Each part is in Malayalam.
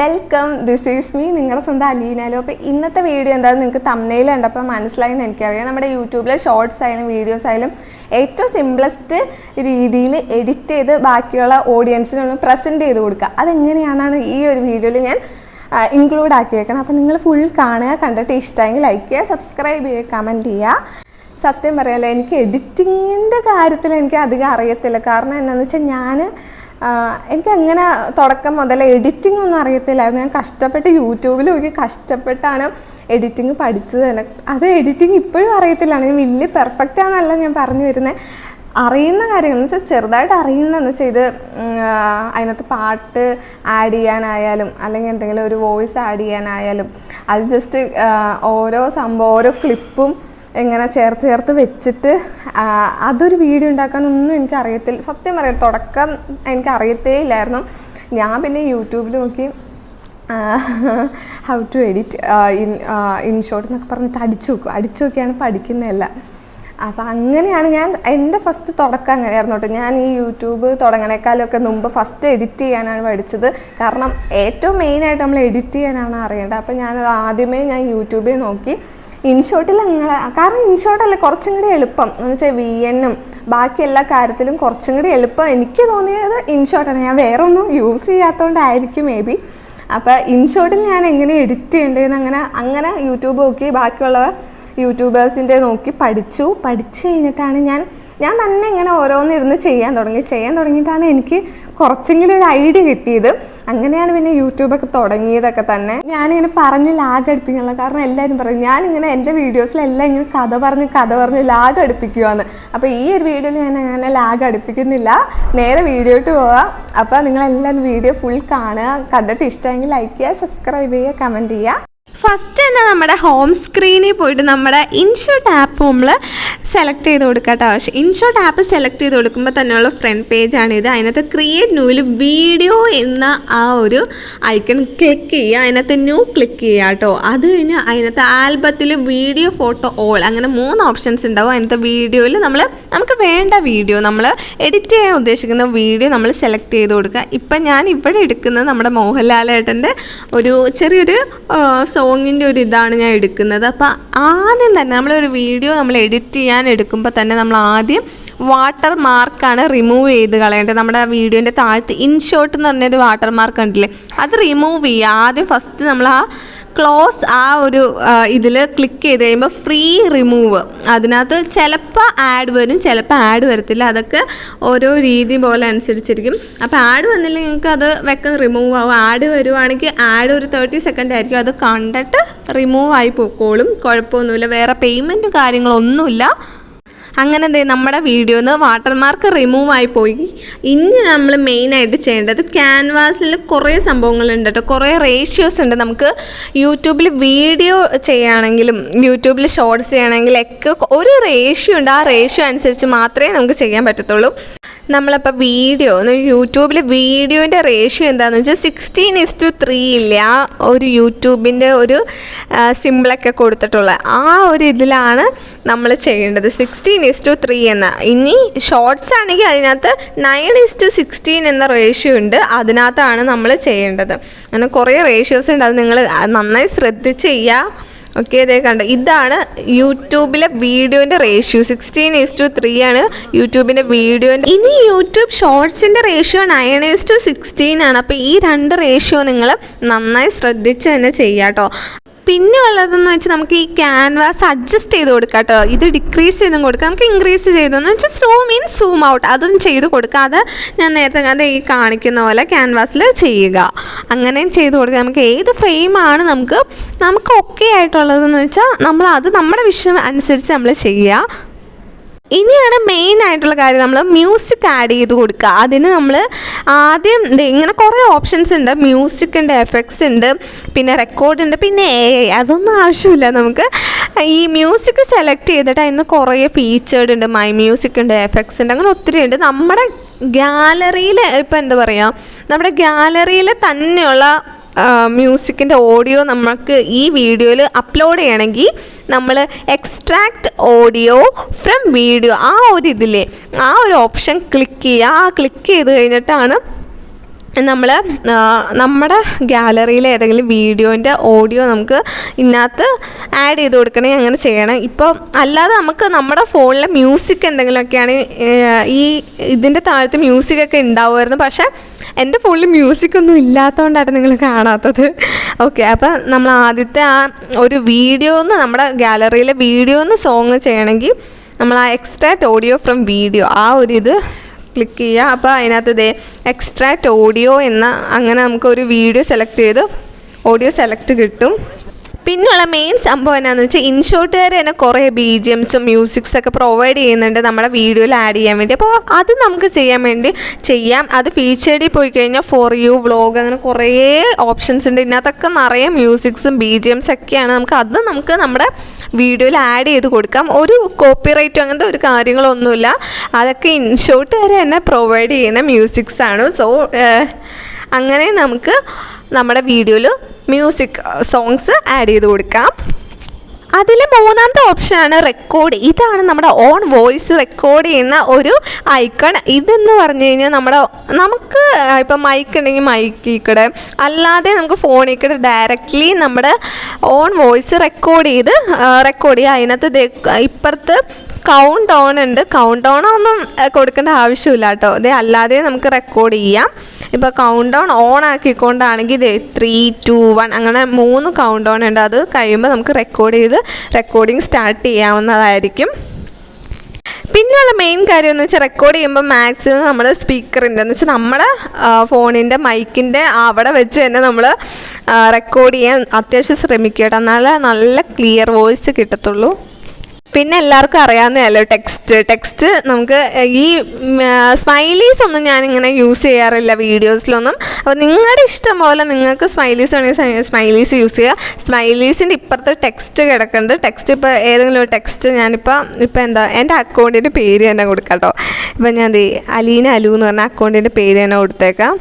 വെൽക്കം ദിസ് ഈസ് മീ നിങ്ങളുടെ സ്വന്തം അലീനാലോ അപ്പോൾ ഇന്നത്തെ വീഡിയോ എന്താണെന്ന് നിങ്ങൾക്ക് തമ്മനയിൽ കണ്ടപ്പോൾ മനസ്സിലായി മനസ്സിലായെന്ന് എനിക്കറിയാം. നമ്മുടെ യൂട്യൂബിലെ ഷോർട്സ് ആയാലും വീഡിയോസ് ആയാലും ഏറ്റവും സിംപ്ലസ്റ്റ് രീതിയിൽ എഡിറ്റ് ചെയ്ത് ബാക്കിയുള്ള ഓഡിയൻസിനൊന്ന് പ്രസന്റ് ചെയ്ത് കൊടുക്കുക. അതെങ്ങനെയാണെന്നാണ് ഈ ഒരു വീഡിയോയിൽ ഞാൻ ഇൻക്ലൂഡ് ആക്കിയേക്കണം. അപ്പോൾ നിങ്ങൾ ഫുൾ കാണുക കണ്ടിട്ട് ഇഷ്ടമെങ്കിൽ ലൈക്ക് ചെയ്യുക സബ്സ്ക്രൈബ് ചെയ്യുക കമന്റ് ചെയ്യുക. സത്യം പറയാമല്ലോ എനിക്ക് എഡിറ്റിങ്ങിന്റെ കാര്യത്തിൽ എനിക്ക് അധികം അറിയത്തില്ല. കാരണം എന്താണെന്ന് വെച്ചാൽ ഞാൻ എനിക്ക് അങ്ങനെ തുടക്കം മുതൽ എഡിറ്റിംഗ് ഒന്നും അറിയത്തില്ലായിരുന്നു ഞാൻ കഷ്ടപ്പെട്ട് യൂട്യൂബിൽ നോക്കി കഷ്ടപ്പെട്ടാണ് എഡിറ്റിംഗ് പഠിച്ചത്. തന്നെ അത് എഡിറ്റിംഗ് ഇപ്പോഴും അറിയത്തില്ലാണ് ഞാൻ വലിയ പെർഫെക്റ്റ് ആണെന്നല്ല ഞാൻ പറഞ്ഞു വരുന്നത് അറിയുന്ന കാര്യങ്ങൾ വെച്ചാൽ ചെറുതായിട്ട് അറിയുന്നതെന്ന് വെച്ചാൽ ഇത് അതിനകത്ത് പാട്ട് ആഡ് ചെയ്യാനായാലും അല്ലെങ്കിൽ എന്തെങ്കിലും ഒരു വോയിസ് ആഡ് ചെയ്യാനായാലും അത് ജസ്റ്റ് ഓരോ സംഭവം ഓരോ ക്ലിപ്പും ഇങ്ങനെ ചേർത്ത് ചേർത്ത് വെച്ചിട്ട് അതൊരു വീഡിയോ ഉണ്ടാക്കാനൊന്നും എനിക്ക് അറിയത്തില്ല. സത്യം പറയാം തുടക്കം എനിക്ക് അറിയത്തേ ഇല്ലായിരുന്നു. ഞാൻ പിന്നെ യൂട്യൂബിൽ നോക്കി how to edit in in short എന്നൊക്കെ പറഞ്ഞിട്ട് അടിച്ചു നോക്കും അടിച്ചു നോക്കിയാണ് പഠിക്കുന്നതല്ല. അപ്പോൾ അങ്ങനെയാണ് ഞാൻ എന്റെ ഫസ്റ്റ് തുടക്കം അങ്ങനെയായിരുന്നു കേട്ടോ. ഞാൻ ഈ യൂട്യൂബ് തുടങ്ങണേക്കാളൊക്കെ മുമ്പ് ഫസ്റ്റ് എഡിറ്റ് ചെയ്യാനാണ് പഠിച്ചത്. കാരണം ഏറ്റവും മെയിനായിട്ട് നമ്മൾ എഡിറ്റ് ചെയ്യാനാണ് അറിയേണ്ടത്. അപ്പോൾ ഞാൻ ആദ്യമേ ഞാൻ യൂട്യൂബിൽ നോക്കി ഇൻഷോട്ടിൽ അങ്ങനെ കാരണം ഇൻഷോർട്ടല്ല കുറച്ചും കൂടി എളുപ്പം. എന്ന് വെച്ചാൽ വി എന്നും ബാക്കി എല്ലാ കാര്യത്തിലും കുറച്ചും കൂടി എളുപ്പം എനിക്ക് തോന്നിയത് ഇൻഷോട്ടാണ് ഞാൻ വേറെ ഒന്നും യൂസ് ചെയ്യാത്തതുകൊണ്ടായിരിക്കും മേ ബി അപ്പോൾ ഇൻഷോട്ടിൽ ഞാൻ എങ്ങനെ എഡിറ്റ് ചെയ്യേണ്ടതെന്ന് അങ്ങനെ അങ്ങനെ യൂട്യൂബ് നോക്കി ബാക്കിയുള്ള യൂട്യൂബേഴ്സിന്റെ നോക്കി പഠിച്ചു. പഠിച്ചു കഴിഞ്ഞിട്ടാണ് ഞാൻ ഞാൻ തന്നെ ഇങ്ങനെ ഓരോന്നിരുന്ന് ചെയ്യാൻ തുടങ്ങി. ചെയ്യാൻ തുടങ്ങിയിട്ടാണ് എനിക്ക് കുറച്ചെങ്കിലും ഒരു ഐഡിയ കിട്ടിയത്. അങ്ങനെയാണ് പിന്നെ യൂട്യൂബൊക്കെ തുടങ്ങിയതൊക്കെ തന്നെ. ഞാനിങ്ങനെ പറഞ്ഞ് ലാഗ് അടുപ്പിക്കാനുള്ള കാരണം എല്ലാവരും പറയും ഞാനിങ്ങനെ എന്റെ വീഡിയോസിലെല്ലാം ഇങ്ങനെ കഥ പറഞ്ഞ് കഥ പറഞ്ഞ് ലാഗ് അടുപ്പിക്കുവാന്ന്. അപ്പോൾ ഈ ഒരു വീഡിയോയിൽ ഞാൻ അങ്ങനെ ലാഗ് അടുപ്പിക്കുന്നില്ല. നേരെ വീഡിയോയിട്ട് പോവാം. അപ്പോൾ നിങ്ങളെല്ലാവരും വീഡിയോ ഫുൾ കാണുക. കണ്ടിട്ട് ഇഷ്ടമെങ്കിൽ ലൈക്ക് ചെയ്യുക സബ്സ്ക്രൈബ് ചെയ്യുക കമന്റ് ചെയ്യുക. ഫസ്റ്റ് തന്നെ നമ്മുടെ ഹോം സ്ക്രീനിൽ പോയിട്ട് നമ്മുടെ ഇൻഷോട്ട് ആപ്പ് നമ്മൾ സെലക്ട് ചെയ്ത് കൊടുക്കാട്ടോ. ആവശ്യം ഇൻഷോട്ട് ആപ്പ് സെലക്ട് ചെയ്ത് കൊടുക്കുമ്പോൾ തന്നെയുള്ള ഫ്രണ്ട് പേജാണ് ഇത്. അതിനകത്ത് ക്രിയേറ്റ് ന്യൂവിൽ വീഡിയോ എന്ന ആ ഒരു ഐക്കൺ ക്ലിക്ക് ചെയ്യുക. അതിനകത്ത് ന്യൂ ക്ലിക്ക് ചെയ്യുക കേട്ടോ അത് കഴിഞ്ഞ് അതിനകത്ത് ആൽബത്തിൽ വീഡിയോ ഫോട്ടോ ഓൾ അങ്ങനെ മൂന്ന് ഓപ്ഷൻസ് ഉണ്ടാവും. അതിനകത്ത് വീഡിയോയിൽ നമ്മൾ നമുക്ക് വേണ്ട വീഡിയോ നമ്മൾ എഡിറ്റ് ചെയ്യാൻ ഉദ്ദേശിക്കുന്ന വീഡിയോ നമ്മൾ സെലക്ട് ചെയ്ത് കൊടുക്കുക. ഇപ്പം ഞാൻ ഇവിടെ എടുക്കുന്നത് നമ്മുടെ മോഹൻലാലേട്ടന്റെ ഒരു ചെറിയൊരു സോങ്ങിന്റെ ഒരു ഇതാണ് ഞാൻ എടുക്കുന്നത്. അപ്പോൾ ആദ്യം തന്നെ നമ്മളൊരു വീഡിയോ നമ്മൾ എഡിറ്റ് ചെയ്യാൻ എടുക്കുമ്പോൾ തന്നെ നമ്മൾ ആദ്യം വാട്ടർ മാർക്കാണ് റിമൂവ് ചെയ്ത് കളയേണ്ടത്. നമ്മുടെ വീഡിയോന്റെ താഴത്ത് ഇൻഷോട്ട് എന്ന് പറഞ്ഞൊരു വാട്ടർ മാർക്ക് ഉണ്ടല്ലേ അത് റിമൂവ് ചെയ്യുക. ആദ്യം ഫസ്റ്റ് നമ്മൾ ആ ക്ലോസ് ആ ഒരു ഇതിൽ ക്ലിക്ക് ചെയ്ത് കഴിയുമ്പോൾ ഫ്രീ റിമൂവ് അതിനകത്ത് ചിലപ്പോൾ ആഡ് വരും ചിലപ്പോൾ ആഡ് വരത്തില്ല. അതൊക്കെ ഓരോ രീതി പോലെ അനുസരിച്ചിരിക്കും. അപ്പോൾ ആഡ് വന്നില്ലെങ്കിൽ നിങ്ങൾക്ക് അത് വെക്ക റിമൂവ് ആവും. ആഡ് വരുവാണെങ്കിൽ ആഡ് ഒരു തേർട്ടി സെക്കൻഡ് ആയിരിക്കും. അത് കണ്ടിട്ട് റിമൂവ് ആയി പോയിക്കോളും കുഴപ്പമൊന്നുമില്ല. വേറെ പേയ്മെന്റ് കാര്യങ്ങളൊന്നുമില്ല. അങ്ങനെ ദേ നമ്മുടെ വീഡിയോന്ന് വാട്ടർമാർക്ക് റിമൂവ് ആയി പോയി. ഇനി നമ്മൾ മെയിനായിട്ട് ചെയ്യേണ്ടത് ക്യാൻവാസിൽ കുറേ സംഭവങ്ങളുണ്ട് കേട്ടോ കുറേ റേഷ്യോസ് ഉണ്ട്. നമുക്ക് യൂട്യൂബിൽ വീഡിയോ ചെയ്യുകയാണെങ്കിലും യൂട്യൂബിൽ ഷോർട്സ് ചെയ്യണമെങ്കിലൊക്കെ ഒരു റേഷ്യോ ഉണ്ട്. ആ റേഷ്യോ അനുസരിച്ച് മാത്രമേ നമുക്ക് ചെയ്യാൻ പറ്റത്തുള്ളൂ. നമ്മളപ്പോൾ വീഡിയോ യൂട്യൂബിൽ വീഡിയോന്റെ റേഷ്യോ എന്താണെന്ന് വെച്ചാൽ സിക്സ്റ്റീൻ ഇസ് ടു ത്രീ ഇല്ല? ഒരു യൂട്യൂബിന്റെ ഒരു സിമ്പിളൊക്കെ കൊടുത്തിട്ടുള്ള ആ ഒരു ഇതിലാണ് നമ്മൾ ചെയ്യേണ്ടത്. സിക്സ്റ്റീൻ ഇസ് ടു ത്രീ എന്ന. ഇനി ഷോർട്സ് ആണെങ്കിൽ അതിനകത്ത് നയൻ ഇസ് ടു സിക്സ്റ്റീൻ എന്ന റേഷ്യോ ഉണ്ട്. അതിനകത്താണ് നമ്മൾ ചെയ്യേണ്ടത്. അങ്ങനെ കുറേ റേഷ്യോസ് ഉണ്ട്. അത് നിങ്ങൾ നന്നായി ശ്രദ്ധിച്ച് ചെയ്യുക ഓക്കെ ഇതേ കണ്ട. ഇതാണ് യൂട്യൂബിലെ വീഡിയോന്റെ ratio sixteen is to three ആണ് യൂട്യൂബിന്റെ വീഡിയോന്റെ ഇനി YouTube ഷോർട്സിന്റെ ratio nine is to sixteen ആണ്. അപ്പോൾ ഈ രണ്ട് റേഷ്യോ നിങ്ങൾ നന്നായി ശ്രദ്ധിച്ച് തന്നെ കേട്ടോ പിന്നെ ഉള്ളതെന്ന് വെച്ചാൽ നമുക്ക് ഈ ക്യാൻവാസ് അഡ്ജസ്റ്റ് ചെയ്ത് കൊടുക്കാം കേട്ടോ ഇത് ഡിക്രീസ് ചെയ്തും കൊടുക്കാം. നമുക്ക് ഇൻക്രീസ് ചെയ്തെന്ന് വെച്ചാൽ സൂം ഇൻ സൂം ഔട്ട് അതും ചെയ്ത് കൊടുക്കാതെ ഞാൻ നേരത്തെ അത് ഈ കാണിക്കുന്ന പോലെ ക്യാൻവാസിൽ ചെയ്യുക. അങ്ങനെയും ചെയ്ത് കൊടുക്കുക നമുക്ക് ഏത് ഫ്രെയിമാണ് നമുക്ക് നമുക്ക് ഓക്കെ ആയിട്ടുള്ളതെന്ന് വെച്ചാൽ നമ്മൾ അത് നമ്മുടെ വിഷയം അനുസരിച്ച് നമ്മൾ ചെയ്യുക. ഇനിയാണ് മെയിൻ ആയിട്ടുള്ള കാര്യം നമ്മൾ മ്യൂസിക് ആഡ് ചെയ്ത് കൊടുക്കുക അതിന് നമ്മൾ ആദ്യം ഇങ്ങനെ കുറേ ഓപ്ഷൻസ് ഉണ്ട്. മ്യൂസിക് ഉണ്ട് എഫക്ട്സ് ഉണ്ട് പിന്നെ റെക്കോർഡ് ഉണ്ട് പിന്നെ എ ഐ അതൊന്നും ആവശ്യമില്ല നമുക്ക്. ഈ മ്യൂസിക് സെലക്ട് ചെയ്തിട്ട് അതിന് കുറേ ഫീച്ചേർഡ് ഉണ്ട്. മൈ മ്യൂസിക് ഉണ്ട് എഫക്ട്സ് ഉണ്ട് അങ്ങനെ ഒത്തിരി ഉണ്ട്. നമ്മുടെ ഗാലറിയിൽ ഇപ്പം എന്താ പറയുക നമ്മുടെ ഗാലറിയിൽ തന്നെയുള്ള മ്യൂസിക്കിന്റെ ഓഡിയോ നമുക്ക് ഈ വീഡിയോയിൽ അപ്ലോഡ് ചെയ്യണമെങ്കിൽ നമ്മൾ എക്സ്ട്രാക്ട് ഓഡിയോ ഫ്രം വീഡിയോ ആ ഒരു ഇതിലെ ആ ഒരു ഓപ്ഷൻ ക്ലിക്ക് ചെയ്യുക. ആ ക്ലിക്ക് ചെയ്ത് കഴിഞ്ഞിട്ടാണ് നമ്മൾ നമ്മുടെ ഗാലറിയിലെ ഏതെങ്കിലും വീഡിയോന്റെ ഓഡിയോ നമുക്ക് ഇതിനകത്ത് ആഡ് ചെയ്ത് കൊടുക്കണേ അങ്ങനെ ചെയ്യണം. ഇപ്പോൾ അല്ലാതെ നമുക്ക് നമ്മുടെ ഫോണിലെ മ്യൂസിക് എന്തെങ്കിലുമൊക്കെയാണ് ഈ ഇതിന്റെ താഴത്ത് മ്യൂസിക്കൊക്കെ ഉണ്ടാവുമായിരുന്നു. പക്ഷേ എന്റെ ഫോണിൽ മ്യൂസിക് ഒന്നും ഇല്ലാത്തതുകൊണ്ടാണ് നിങ്ങൾ കാണാത്തത്. ഓക്കെ അപ്പം നമ്മൾ ആദ്യത്തെ ആ ഒരു വീഡിയോ വീഡിയോന്ന് നമ്മുടെ ഗാലറിയിലെ വീഡിയോ വീഡിയോന്ന് സോങ് ചെയ്യണമെങ്കിൽ നമ്മൾ ആ എക്സ്ട്രാക്ട് ഓഡിയോ ഫ്രം വീഡിയോ ആ ഒരു ഇത് ക്ലിക്ക് ചെയ്യുക. അപ്പോൾ അതിനകത്ത് ഇതേ എക്സ്ട്രാക്ട് ഓഡിയോ എന്ന അങ്ങനെ നമുക്കൊരു വീഡിയോ സെലക്ട് ചെയ്ത് ഓഡിയോ സെലക്ട് കിട്ടും. പിന്നുള്ള മെയിൻ സംഭവം എന്നാന്ന് വെച്ചാൽ ഇൻഷോട്ടുകാർ തന്നെ കുറേ ബി ജി എംസും മ്യൂസിക്സ് ഒക്കെ പ്രൊവൈഡ് ചെയ്യുന്നുണ്ട് നമ്മുടെ വീഡിയോയിൽ ആഡ് ചെയ്യാൻ വേണ്ടി. അപ്പോൾ അത് നമുക്ക് ചെയ്യാൻ വേണ്ടി ചെയ്യാം. അത് ഫീച്ചേഡിൽ പോയി കഴിഞ്ഞാൽ ഫോർ യു വ്ളോഗ് അങ്ങനെ കുറേ ഓപ്ഷൻസ് ഉണ്ട്. ഇതിനകത്തൊക്കെ നിറയെ മ്യൂസിക്സും ബി ജി എംസ് ഒക്കെയാണ് നമുക്ക്. അത് നമുക്ക് നമ്മുടെ വീഡിയോയിൽ ആഡ് ചെയ്ത് കൊടുക്കാം. ഒരു കോപ്പി റൈറ്റും അങ്ങനത്തെ ഒരു കാര്യങ്ങളൊന്നുമില്ല. അതൊക്കെ ഇൻഷോട്ടുകാർ തന്നെ പ്രൊവൈഡ് ചെയ്യുന്ന മ്യൂസിക്സാണ് സോ അങ്ങനെ നമുക്ക് നമ്മുടെ വീഡിയോയിൽ മ്യൂസിക് സോങ്സ് ആഡ് ചെയ്ത് കൊടുക്കാം. അതിൽ മൂന്നാമത്തെ ഓപ്ഷനാണ് റെക്കോർഡ് ഇതാണ് നമ്മുടെ ഓൺ വോയിസ് റെക്കോർഡ് ചെയ്യുന്ന ഒരു ഐക്കൺ ഇതെന്ന് പറഞ്ഞു കഴിഞ്ഞാൽ നമ്മുടെ നമുക്ക് ഇപ്പം മൈക്ക് ഉണ്ടെങ്കിൽ മൈക്കിക്കടെ കൂടെ അല്ലാതെ നമുക്ക് ഫോണിൽ കൂടെ ഡയറക്റ്റ്ലി നമ്മുടെ ഓൺ വോയിസ് റെക്കോർഡ് ചെയ്ത് റെക്കോർഡ് ചെയ്യുക. അതിനകത്ത് ഇപ്പുറത്ത് കൗണ്ട് ഓൺ ഉണ്ട്. കൗണ്ട് ഓൺ ഒന്നും കൊടുക്കേണ്ട ആവശ്യമില്ല കേട്ടോ. ഇതേ അല്ലാതെ നമുക്ക് റെക്കോർഡ് ചെയ്യാം. ഇപ്പോൾ കൗണ്ട് ഓൺ ഓൺ ആക്കിക്കൊണ്ടാണെങ്കിൽ ഇതേ ത്രീ ടു വൺ അങ്ങനെ മൂന്ന് കൗണ്ട് ഓൺ ഉണ്ട്. അത് കഴിയുമ്പോൾ നമുക്ക് റെക്കോർഡ് ചെയ്ത് റെക്കോർഡിങ് സ്റ്റാർട്ട് ചെയ്യാവുന്നതായിരിക്കും. പിന്നെയുള്ള മെയിൻ കാര്യം എന്ന് വെച്ചാൽ റെക്കോർഡ് ചെയ്യുമ്പോൾ മാക്സിമം നമ്മൾ സ്പീക്കറിന്റെ എന്ന് വെച്ചാൽ നമ്മുടെ ഫോണിന്റെ മൈക്കിന്റെ അവിടെ വെച്ച് തന്നെ നമ്മൾ റെക്കോർഡ് ചെയ്യാൻ അത്യാവശ്യം ശ്രമിക്കുക കേട്ടോ. എന്നാൽ നല്ല ക്ലിയർ വോയിസ് കിട്ടത്തുള്ളൂ. പിന്നെ എല്ലാവർക്കും അറിയാവുന്നതല്ലോ ടെക്സ്റ്റ് ടെക്സ്റ്റ് നമുക്ക് ഈ സ്മൈലീസ് ഒന്നും ഞാനിങ്ങനെ യൂസ് ചെയ്യാറില്ല വീഡിയോസിലൊന്നും. അപ്പോൾ നിങ്ങളുടെ ഇഷ്ടം പോലെ നിങ്ങൾക്ക് സ്മൈലീസ് വേണമെങ്കിൽ സ്മൈലീസ് യൂസ് ചെയ്യുക സ്മൈലീസിന്റെ ഇപ്പുറത്ത് ടെക്സ്റ്റ് കിടക്കുന്നുണ്ട് ടെക്സ്റ്റ് ഇപ്പോൾ ഏതെങ്കിലും ഒരു ടെക്സ്റ്റ് ഞാനിപ്പോൾ ഇപ്പോൾ എന്താ എന്റെ അക്കൗണ്ടിന്റെ പേര് തന്നെ കൊടുക്കാം കേട്ടോ ഇപ്പം ഞാൻ അലീന അലു എന്ന് പറഞ്ഞ അക്കൗണ്ടിന്റെ പേര് തന്നെ കൊടുത്തേക്കാം.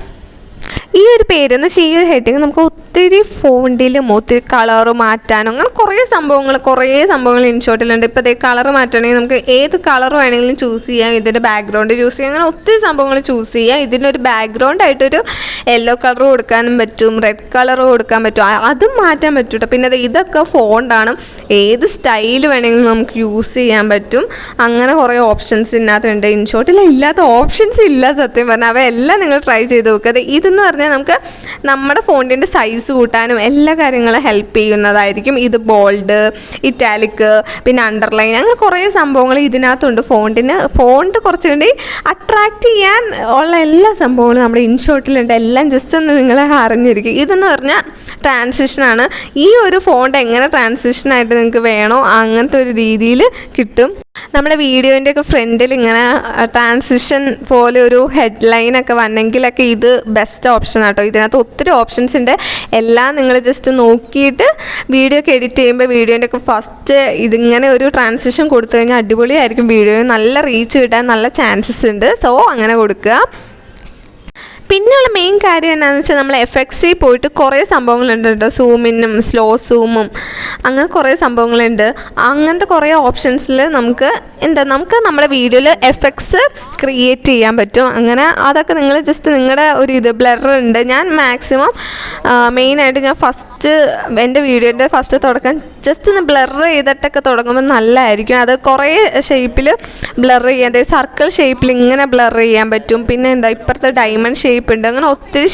ഈ ഒരു പേരെന്ന് വെച്ചാൽ ഈ ഒരു ഹെഡിങ് നമുക്ക് ഒത്തിരി ഫോണ്ടിലും ഒത്തിരി കളറ് മാറ്റാനും അങ്ങനെ കുറേ സംഭവങ്ങൾ കുറേ സംഭവങ്ങൾ ഇൻഷോട്ടിലുണ്ട് ഇപ്പോൾ ഇതേ കളർ മാറ്റണമെങ്കിൽ നമുക്ക് ഏത് കളർ വേണമെങ്കിലും ചൂസ് ചെയ്യാം. ഇതിന്റെ ബാക്ക്ഗ്രൗണ്ട് ചൂസ് ചെയ്യാം. അങ്ങനെ ഒത്തിരി സംഭവങ്ങൾ ചൂസ് ചെയ്യാം. ഇതിനൊരു ബാക്ക്ഗ്രൗണ്ട് ആയിട്ടൊരു യെല്ലോ കളർ കൊടുക്കാനും പറ്റും റെഡ് കളർ കൊടുക്കാൻ പറ്റും. അതും മാറ്റാൻ പറ്റും കേട്ടോ പിന്നെ ഇതൊക്കെ ഫോണ്ടാണ്. ഏത് സ്റ്റൈൽ വേണമെങ്കിലും നമുക്ക് യൂസ് ചെയ്യാൻ പറ്റും. അങ്ങനെ കുറേ ഓപ്ഷൻസ് ഇതിനകത്തുണ്ട്. ഇൻഷോട്ടിൽ ഇല്ലാത്ത ഓപ്ഷൻസ് ഇല്ല സത്യം പറഞ്ഞാൽ അവയെല്ലാം നിങ്ങൾ ട്രൈ ചെയ്ത് നോക്കുക ദേ ഇതെന്ന് പറഞ്ഞാൽ നമുക്ക് നമ്മുടെ ഫോണിന്റെ സൈസ് കൂട്ടാനും എല്ലാ കാര്യങ്ങളും ഹെൽപ്പ് ചെയ്യുന്നതായിരിക്കും. ഇത് ബോൾഡ് ഇറ്റാലിക്ക് പിന്നെ അണ്ടർലൈൻ അങ്ങനെ കുറേ സംഭവങ്ങൾ ഇതിനകത്തുണ്ട്. ഫോണ്ടിന് ഫോണ്ട് കുറച്ചുകൂടി അട്രാക്റ്റ് ചെയ്യാൻ ഉള്ള എല്ലാ സംഭവങ്ങളും നമ്മുടെ ഇൻഷോട്ടിലുണ്ട് എല്ലാം ജസ്റ്റ് ഒന്ന് നിങ്ങൾ അറിഞ്ഞിരിക്കും. ഇതെന്ന് പറഞ്ഞാൽ ട്രാൻസിഷനാണ് ഈ ഒരു ഫോണ്ട് എങ്ങനെ ട്രാൻസിഷനായിട്ട് നിങ്ങൾക്ക് വേണോ അങ്ങനത്തെ ഒരു രീതിയിൽ കിട്ടും. നമ്മുടെ വീഡിയോന്റെ ഒക്കെ ഫ്രണ്ടിൽ ഇങ്ങനെ ട്രാൻസിഷൻ പോലെ ഒരു ഹെഡ്ലൈൻ ഒക്കെ വന്നെങ്കിലൊക്കെ ഇത് ബെസ്റ്റ് ഓപ്ഷൻ ആട്ടോ. ഇതിനകത്ത് ഒത്തിരി ഓപ്ഷൻസ് ഉണ്ട് എല്ലാം നിങ്ങൾ ജസ്റ്റ് നോക്കിയിട്ട് വീഡിയോ ഒക്കെ എഡിറ്റ് ചെയ്യുമ്പോൾ വീഡിയോന്റെ ഒക്കെ ഫസ്റ്റ് ഇതിങ്ങനെ ഒരു ട്രാൻസിഷൻ കൊടുത്തു കഴിഞ്ഞാൽ അടിപൊളിയായിരിക്കും. വീഡിയോ നല്ല റീച്ച് കിട്ടാൻ നല്ല ചാൻസസ് ഉണ്ട് സോ അങ്ങനെ കൊടുക്കുക. പിന്നെയുള്ള മെയിൻ കാര്യം എന്താണെന്ന് വെച്ചാൽ നമ്മൾ എഫ് എക്സിൽ പോയിട്ട് കുറേ സംഭവങ്ങളുണ്ട് കേട്ടോ സൂമിനും സ്ലോ സൂമും അങ്ങനെ കുറേ സംഭവങ്ങളുണ്ട്. അങ്ങനത്തെ കുറേ ഓപ്ഷൻസിൽ നമുക്ക് എന്താ നമുക്ക് നമ്മുടെ വീഡിയോയിൽ എഫക്ട്സ് ക്രിയേറ്റ് ചെയ്യാൻ പറ്റും. അങ്ങനെ അതൊക്കെ നിങ്ങൾ ജസ്റ്റ് നിങ്ങളുടെ ഒരു ഇത് ബ്ലറുണ്ട് ഞാൻ മാക്സിമം മെയിനായിട്ട് ഞാൻ ഫസ്റ്റ് എന്റെ വീഡിയോന്റെ ഫസ്റ്റ് തുടക്കം ജസ്റ്റ് ഒന്ന് ബ്ലർ ചെയ്തിട്ടൊക്കെ തുടങ്ങുമ്പോൾ നല്ലതായിരിക്കും അത് കുറേ ഷേപ്പിൽ ബ്ലർ ചെയ്യാൻ സർക്കിൾ ഷേപ്പിൽ ഇങ്ങനെ ബ്ലർ ചെയ്യാൻ പറ്റും. പിന്നെ എന്താ ഇപ്പുറത്തെ ഡയമണ്ട് ഷേപ്പ് ഉണ്ട്. അങ്ങനെ ഒത്തിരി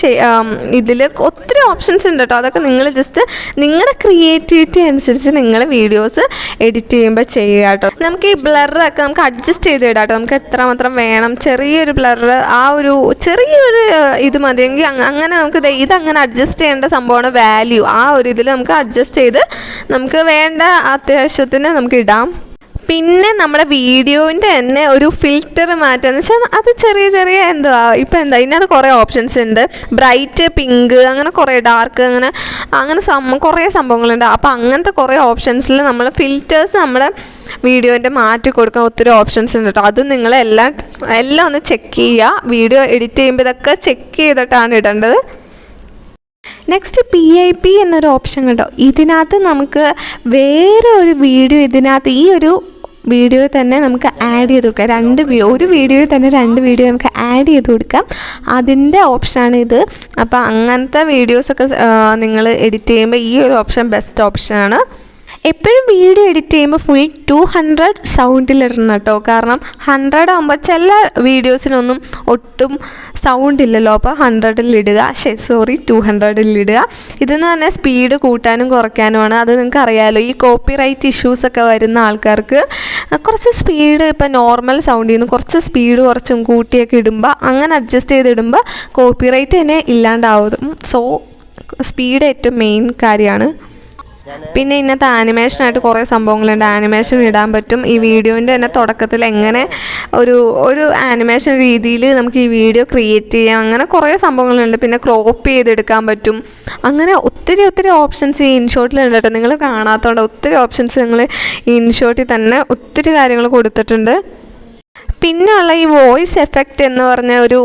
ഇതിൽ ഒത്തിരി ഓപ്ഷൻസ് ഉണ്ട് കേട്ടോ അതൊക്കെ നിങ്ങൾ ജസ്റ്റ് നിങ്ങളുടെ ക്രിയേറ്റിവിറ്റി അനുസരിച്ച് നിങ്ങൾ വീഡിയോസ് എഡിറ്റ് ചെയ്യുമ്പോൾ ചെയ്യുക കേട്ടോ നമുക്ക് ഈ ബ്ലറൊക്കെ നമുക്ക് അഡ്ജസ്റ്റ് ചെയ്ത് ഇടാം കേട്ടോ. നമുക്ക് എത്രമാത്രം വേണം. ചെറിയൊരു ബ്ലർ ആ ഒരു ചെറിയൊരു ഇത് മതിയെങ്കിൽ അങ്ങ- അങ്ങനെ നമുക്ക് ഇതങ്ങനെ അഡ്ജസ്റ്റ് ചെയ്യേണ്ട സംഭവമാണ് വാല്യൂ ആ ഒരു ഇതിൽ നമുക്ക് അഡ്ജസ്റ്റ് ചെയ്ത് നമുക്ക് വേണ്ട അത്യാവശ്യത്തിന് നമുക്ക് ഇടാം. പിന്നെ നമ്മുടെ വീഡിയോന്റെ തന്നെ ഒരു ഫിൽറ്റർ മാറ്റാന്ന് വെച്ചാൽ അത് ചെറിയ ചെറിയ എന്തുവാ ഇപ്പം എന്താ ഇതിനകത്ത് കുറേ ഓപ്ഷൻസ് ഉണ്ട്. ബ്രൈറ്റ് പിങ്ക് അങ്ങനെ കുറേ ഡാർക്ക് അങ്ങനെ അങ്ങനെ സംഭവം കുറേ സംഭവങ്ങളുണ്ട്. അപ്പോൾ അങ്ങനത്തെ കുറേ ഓപ്ഷൻസിൽ നമ്മൾ ഫിൽറ്റേഴ്സ് നമ്മുടെ വീഡിയോന്റെ മാറ്റി കൊടുക്കാൻ ഒത്തിരി ഓപ്ഷൻസ് ഉണ്ട് കേട്ടോ അത് നിങ്ങളെല്ലാം എല്ലാം ഒന്ന് ചെക്ക് ചെയ്യുക. വീഡിയോ എഡിറ്റ് ചെയ്യുമ്പോൾ ഇതൊക്കെ ചെക്ക് ചെയ്തിട്ടാണ് ഇടേണ്ടത്. നെക്സ്റ്റ് പി ഐ പി എന്നൊരു ഓപ്ഷൻ കണ്ടോ ഇതിനകത്ത് നമുക്ക് വേറെ ഒരു വീഡിയോ ഇതിനകത്ത് ഈ ഒരു വീഡിയോയിൽ തന്നെ നമുക്ക് ആഡ് ചെയ്ത് കൊടുക്കാം. രണ്ട് ഒരു വീഡിയോയിൽ തന്നെ രണ്ട് വീഡിയോ നമുക്ക് ആഡ് ചെയ്ത് കൊടുക്കാം. അതിന്റെ ഓപ്ഷനാണ് ഇത്. അപ്പോൾ അങ്ങനത്തെ വീഡിയോസൊക്കെ നിങ്ങൾ എഡിറ്റ് ചെയ്യുമ്പോൾ ഈ ഒരു ഓപ്ഷൻ ബെസ്റ്റ് ഓപ്ഷനാണ് എപ്പോഴും വീഡിയോ എഡിറ്റ് ചെയ്യുമ്പോൾ ഫുൾ ടു ഹൺഡ്രഡ് സൗണ്ടിലിടണം കേട്ടോ. കാരണം ഹൺഡ്രഡ് ആകുമ്പോൾ ചില വീഡിയോസിനൊന്നും ഒട്ടും സൗണ്ട് ഇല്ലല്ലോ. അപ്പോൾ ഹൺഡ്രഡിൽ ഇടുക. സോറി ടു ഹൺഡ്രഡിൽ ഇടുക. ഇതെന്ന് പറഞ്ഞാൽ സ്പീഡ് കൂട്ടാനും കുറയ്ക്കാനുമാണ്. അത് നിങ്ങൾക്ക് അറിയാമല്ലോ ഈ കോപ്പി റൈറ്റ് ഇഷ്യൂസൊക്കെ വരുന്ന ആൾക്കാർക്ക് കുറച്ച് സ്പീഡ് ഇപ്പം നോർമൽ സൗണ്ടിൽ നിന്ന് കുറച്ച് സ്പീഡ് കുറച്ചും കൂട്ടിയൊക്കെ ഇടുമ്പോൾ അങ്ങനെ അഡ്ജസ്റ്റ് ചെയ്തിടുമ്പോൾ കോപ്പി റൈറ്റ് തന്നെ ഇല്ലാണ്ടാവും. സോ സ്പീഡ് ഏറ്റവും മെയിൻ കാര്യമാണ്. പിന്നെ ഇന്നത്തെ ആനിമേഷനായിട്ട് കുറേ സംഭവങ്ങളുണ്ട്. ആനിമേഷൻ ഇടാൻ പറ്റും. ഈ വീഡിയോന്റെ തന്നെ തുടക്കത്തിൽ എങ്ങനെ ഒരു ഒരു ആനിമേഷൻ രീതിയിൽ നമുക്ക് ഈ വീഡിയോ ക്രിയേറ്റ് ചെയ്യാം. അങ്ങനെ കുറേ സംഭവങ്ങളുണ്ട്. പിന്നെ ക്രോപ്പ് ചെയ്തെടുക്കാൻ പറ്റും. അങ്ങനെ ഒത്തിരി ഒത്തിരി ഓപ്ഷൻസ് ഈ ഇൻഷോട്ടിലുണ്ട് കേട്ടോ. നിങ്ങൾ കാണാത്തതുകൊണ്ട് ഒത്തിരി ഓപ്ഷൻസ് നിങ്ങൾ ഇൻഷോട്ടിൽ തന്നെ ഒത്തിരി കാര്യങ്ങൾ കൊടുത്തിട്ടുണ്ട്. പിന്നെയുള്ള ഈ വോയിസ് എഫക്റ്റ് എന്ന് പറഞ്ഞ ഒരു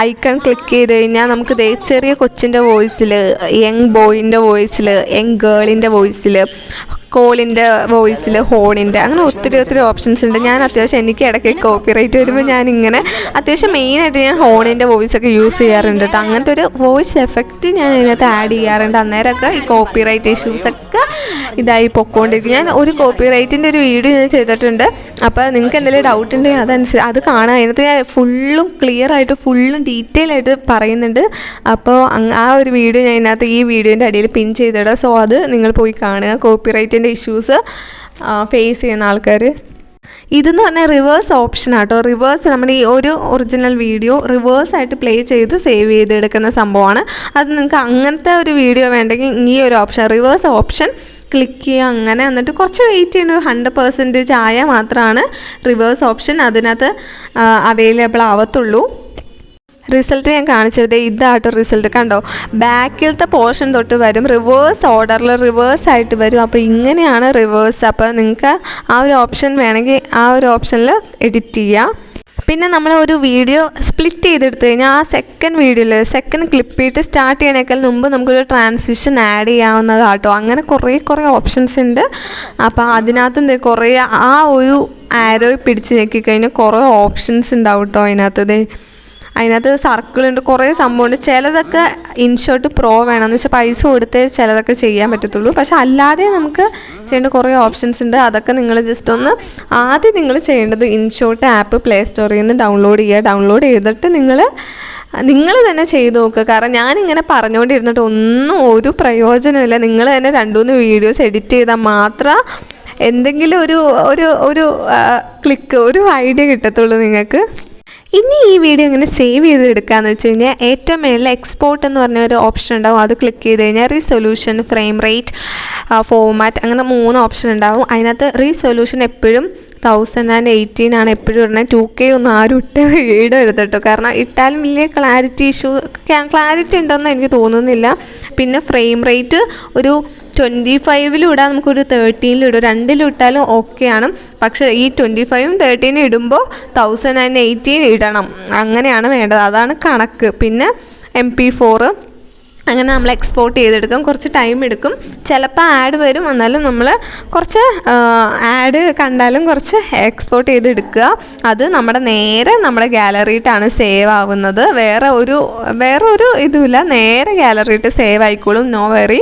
ഐക്കൺ ക്ലിക്ക് ചെയ്ത് കഴിഞ്ഞാൽ നമുക്ക് ചെറിയ കൊച്ചിന്റെ വോയിസിൽ യങ് ബോയിന്റെ വോയിസിൽ യങ് ഗേളിന്റെ വോയിസിൽ കോളിന്റെ വോയിസിൽ ഹോണിന്റെ അങ്ങനെ ഒത്തിരി ഒത്തിരി ഓപ്ഷൻസ് ഉണ്ട്. ഞാൻ അത്യാവശ്യം എനിക്ക് ഇടയ്ക്ക് കോപ്പി റൈറ്റ് വരുമ്പോൾ ഞാൻ ഇങ്ങനെ അത്യാവശ്യം മെയിനായിട്ട് ഞാൻ ഹോണിന്റെ വോയിസൊക്കെ യൂസ് ചെയ്യാറുണ്ട് കേട്ടോ അങ്ങനത്തെ ഒരു വോയിസ് എഫക്റ്റ് ഞാൻ ഇതിനകത്ത് ആഡ് ചെയ്യാറുണ്ട്. അന്നേരമൊക്കെ ഈ കോപ്പി റൈറ്റ് ഇഷ്യൂസൊക്കെ ഇതായി പൊക്കോണ്ടിരിക്കും. ഞാൻ ഒരു കോപ്പി റൈറ്റിന്റെ ഒരു വീഡിയോ ഞാൻ ചെയ്തിട്ടുണ്ട്. അപ്പോൾ നിങ്ങൾക്ക് എന്തെങ്കിലും ഡൗട്ട് ഉണ്ടെങ്കിൽ അതനുസരിച്ച് അത് കാണാം. അതിനകത്ത് ഞാൻ ഫുള്ളും ക്ലിയർ ആയിട്ട് ഫുള്ളും ഡീറ്റെയിൽ ആയിട്ട് പറയുന്നുണ്ട്. അപ്പോൾ ആ ഒരു വീഡിയോ ഞാൻ ഇതിനകത്ത് ഈ വീഡിയോന്റെ അടിയിൽ പിൻ ചെയ്തിടാം. സോ അത് നിങ്ങൾ പോയി കാണുക. കോപ്പി റൈറ്റിന്റെ ഇഷ്യൂസ് ഫേസ് ചെയ്യുന്ന ആൾക്കാർ ഇതെന്ന് പറഞ്ഞാൽ റിവേഴ്സ് ഓപ്ഷൻ ആട്ടോ. റിവേഴ്സ് നമ്മുടെ ഈ ഒരു ഒറിജിനൽ വീഡിയോ റിവേഴ്സ് ആയിട്ട് പ്ലേ ചെയ്ത് സേവ് ചെയ്തെടുക്കുന്ന സംഭവമാണ്. അത് നിങ്ങൾക്ക് അങ്ങനത്തെ ഒരു വീഡിയോ വേണ്ടെങ്കിൽ ഈ ഒരു ഓപ്ഷൻ റിവേഴ്സ് ഓപ്ഷൻ ക്ലിക്ക് ചെയ്യുക. അങ്ങനെ എന്നിട്ട് കുറച്ച് വെയിറ്റ് ചെയ്യുന്ന ഒരു ഹൺഡ്രഡ് പെർസെന്റേജ് ആയാൽ മാത്രമാണ് റിവേഴ്സ് ഓപ്ഷൻ അതിനകത്ത് അവൈലബിൾ ആവത്തുള്ളൂ. റിസൾട്ട് ഞാൻ കാണിച്ചത് ഇതാട്ടോ റിസൾട്ട് കണ്ടോ? ബാക്കിലത്തെ പോർഷൻ തൊട്ട് വരും. റിവേഴ്സ് ഓർഡറിൽ റിവേഴ്സ് ആയിട്ട് വരും. അപ്പോൾ ഇങ്ങനെയാണ് റിവേഴ്സ് അപ്പോൾ നിങ്ങൾക്ക് ആ ഒരു ഓപ്ഷൻ വേണമെങ്കിൽ ആ ഒരു ഓപ്ഷനിൽ എഡിറ്റ് ചെയ്യാം. പിന്നെ നമ്മൾ ഒരു വീഡിയോ സ്പ്ലിറ്റ് ചെയ്തെടുത്തു കഴിഞ്ഞാൽ ആ സെക്കൻഡ് വീഡിയോയിൽ സെക്കൻഡ് ക്ലിപ്പ് ചെയ്തിട്ട് സ്റ്റാർട്ട് ചെയ്യണേക്കാൾ മുമ്പ് നമുക്കൊരു ട്രാൻസിഷൻ ആഡ് ചെയ്യാവുന്നതാട്ടോ. അങ്ങനെ കുറേ കുറേ ഓപ്ഷൻസ് ഉണ്ട് അപ്പോൾ അതിനകത്ത് കുറേ ആ ഒരു ആരോ പിടിച്ച് ഞെക്കിക്കഴിഞ്ഞാൽ കുറേ ഓപ്ഷൻസ് ഉണ്ടാവും കേട്ടോ അതിനകത്ത് അതിനകത്ത് സർക്കിളുണ്ട് കുറേ സംഭവമുണ്ട്. ചിലതൊക്കെ ഇൻഷോർട്ട് പ്രോ വേണമെന്ന് വെച്ചാൽ പൈസ കൊടുത്തേ ചിലതൊക്കെ ചെയ്യാൻ പറ്റത്തുള്ളൂ. പക്ഷെ അല്ലാതെ നമുക്ക് ചെയ്യേണ്ട കുറേ ഓപ്ഷൻസ് ഉണ്ട്. അതൊക്കെ നിങ്ങൾ ജസ്റ്റ് ഒന്ന് ആദ്യം നിങ്ങൾ ചെയ്യേണ്ടത് ഇൻഷോട്ട് ആപ്പ് പ്ലേ സ്റ്റോറിൽ നിന്ന് ഡൗൺലോഡ് ചെയ്യുക. ഡൗൺലോഡ് ചെയ്തിട്ട് നിങ്ങൾ നിങ്ങൾ തന്നെ ചെയ്തു നോക്കുക. കാരണം ഞാനിങ്ങനെ പറഞ്ഞുകൊണ്ടിരുന്നിട്ട് ഒന്നും ഒരു പ്രയോജനമില്ല നിങ്ങൾ തന്നെ രണ്ടുമൂന്ന് വീഡിയോസ് എഡിറ്റ് ചെയ്താൽ മാത്രം എന്തെങ്കിലും ഒരു ഒരു ഒരു ക്ലിക്ക് ഒരു ഐഡിയ കിട്ടത്തുള്ളൂ നിങ്ങൾക്ക്. ഇനി ഈ വീഡിയോ ഇങ്ങനെ സേവ് ചെയ്ത് വെച്ച് കഴിഞ്ഞാൽ ഏറ്റവും മേളിൽ എക്സ്പോർട്ട് എന്ന് പറഞ്ഞ ഒരു ഓപ്ഷൻ ഉണ്ടാവും. അത് ക്ലിക്ക് ചെയ്ത് കഴിഞ്ഞാൽ റീസൊല്യൂഷൻ ഫ്രെയിം റേറ്റ് ഫോമാറ്റ് അങ്ങനെ മൂന്ന് ഓപ്ഷൻ ഉണ്ടാവും. അതിനകത്ത് റീസൊല്യൂഷൻ എപ്പോഴും തൗസൻഡ് ആൻഡ് എയ്റ്റീൻ ആണ് എപ്പോഴും ഇടുന്നത്. ടു കെ ഒന്നും ആരും ഇട്ട് ഇടരുത് കേട്ടോ. കാരണം ഇട്ടാലും വലിയ ക്ലാരിറ്റി ഇഷ്യൂ ക്ലാരിറ്റി ഉണ്ടെന്ന് എനിക്ക് തോന്നുന്നില്ല. പിന്നെ ഫ്രെയിം റേറ്റ് ഒരു ട്വന്റി ഫൈവിലും ഇടാം നമുക്കൊരു തേർട്ടീനിലിടും രണ്ടിലിട്ടാലും ഓക്കെയാണ് പക്ഷേ ഈ ട്വന്റി ഫൈവും തേർട്ടീനും ഇടുമ്പോൾ തൗസൻഡ് ആൻഡ് എയ്റ്റീൻ ഇടണം. അങ്ങനെയാണ് വേണ്ടത്. അതാണ് കണക്ക്. പിന്നെ എം പി ഫോറ് അങ്ങനെ നമ്മൾ എക്സ്പോർട്ട് ചെയ്തെടുക്കും. കുറച്ച് ടൈം എടുക്കും. ചിലപ്പോൾ ആഡ് വരും. എന്നാലും നമ്മൾ കുറച്ച് ആഡ് കണ്ടാലും കുറച്ച് എക്സ്പോർട്ട് ചെയ്തെടുക്കുക. അത് നമ്മുടെ നേരെ നമ്മുടെ ഗാലറിയിട്ടാണ് സേവ് ആവുന്നത്. വേറെ ഒരു വേറെ ഒരു ഇതുമില്ല. നേരെ ഗാലറിയിട്ട് സേവ് ആയിക്കോളും. നോ വെറി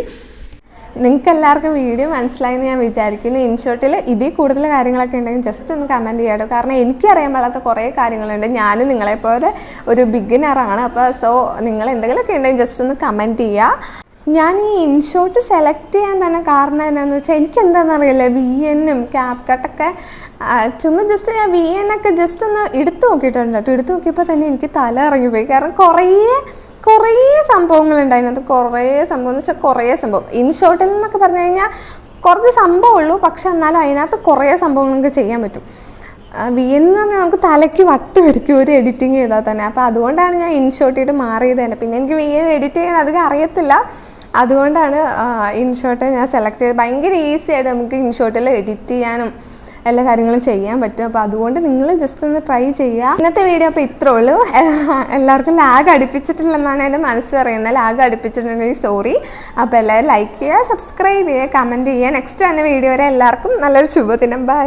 നിങ്ങൾക്ക് എല്ലാവർക്കും വീഡിയോ മനസ്സിലായെന്ന് ഞാൻ വിചാരിക്കുന്നു. ഇൻഷോട്ടിൽ ഇതിൽ കൂടുതൽ കാര്യങ്ങളൊക്കെ ഉണ്ടെങ്കിൽ ജസ്റ്റ് ഒന്ന് കമന്റ് ചെയ്യാട്ടോ. കാരണം എനിക്ക് അറിയാൻ പാടാത്ത കുറേ കാര്യങ്ങളുണ്ട്. ഞാനും നിങ്ങളെപ്പോലെ ഒരു ബിഗിനറാണ് അപ്പോൾ സോ നിങ്ങൾ എന്തെങ്കിലുമൊക്കെ ഉണ്ടെങ്കിൽ ജസ്റ്റ് ഒന്ന് കമന്റ് ചെയ്യുക ഞാൻ ഈ ഇൻഷോട്ട് സെലക്ട് ചെയ്യാൻ തന്നെ കാരണം എന്താണെന്ന് വെച്ചാൽ എനിക്ക് എന്താണെന്ന് അറിയില്ല. വി എന്നും ക്യാപ് കട്ടൊക്കെ ചുമ്മാ ജസ്റ്റ് ഞാൻ വി എൻ ഒക്കെ ജസ്റ്റ് ഒന്ന് എടുത്തു നോക്കിയിട്ടുണ്ട് കേട്ടോ. എടുത്തു നോക്കിയപ്പോൾ തന്നെ എനിക്ക് തല ഇറങ്ങിപ്പോയി. കാരണം കുറേ കുറേ സംഭവങ്ങളുണ്ട് അതിനകത്ത് കുറേ സംഭവം എന്ന് വെച്ചാൽ കുറേ സംഭവം. ഇൻഷോട്ടിൽ എന്നൊക്കെ പറഞ്ഞു കഴിഞ്ഞാൽ കുറച്ച് സംഭവമുള്ളൂ. പക്ഷെ എന്നാലും അതിനകത്ത് കുറേ സംഭവങ്ങൾ നമുക്ക് ചെയ്യാൻ പറ്റും. വി എൻ എന്ന് പറഞ്ഞാൽ നമുക്ക് തലയ്ക്ക് വട്ട് പിടിക്കും ഒരു എഡിറ്റിങ് ചെയ്താൽ തന്നെ. അപ്പോൾ അതുകൊണ്ടാണ് ഞാൻ ഇൻഷോട്ട് ചെയ്ത് മാറിയത് തന്നെ. പിന്നെ എനിക്ക് വി എഡിറ്റ് ചെയ്യാൻ അധികം അറിയത്തില്ല. അതുകൊണ്ടാണ് ഇൻഷോട്ട് ഞാൻ സെലക്ട് ചെയ്ത് ഭയങ്കര ഈസി ആയിട്ട് നമുക്ക് ഇൻഷോട്ടിൽ എഡിറ്റ് ചെയ്യാനും എല്ലാ കാര്യങ്ങളും ചെയ്യാൻ പറ്റും. അപ്പോൾ അതുകൊണ്ട് നിങ്ങൾ ജസ്റ്റ് ഒന്ന് ട്രൈ ചെയ്യുക ഇന്നത്തെ വീഡിയോ അപ്പോൾ ഇത്രേ ഉള്ളൂ. എല്ലാവർക്കും ലാഗ് അടുപ്പിച്ചിട്ടില്ലെന്നാണ് എന്റെ മനസ്സ് പറയുന്നത്. ലാഗ് അടുപ്പിച്ചിട്ടുണ്ടെങ്കിൽ സോറി അപ്പോൾ എല്ലാവരും ലൈക്ക് ചെയ്യുക സബ്സ്ക്രൈബ് ചെയ്യുക കമന്റ് ചെയ്യുക. നെക്സ്റ്റ് തന്നെ വീഡിയോ വരെ എല്ലാവർക്കും നല്ലൊരു ശുഭദിനം. ബൈ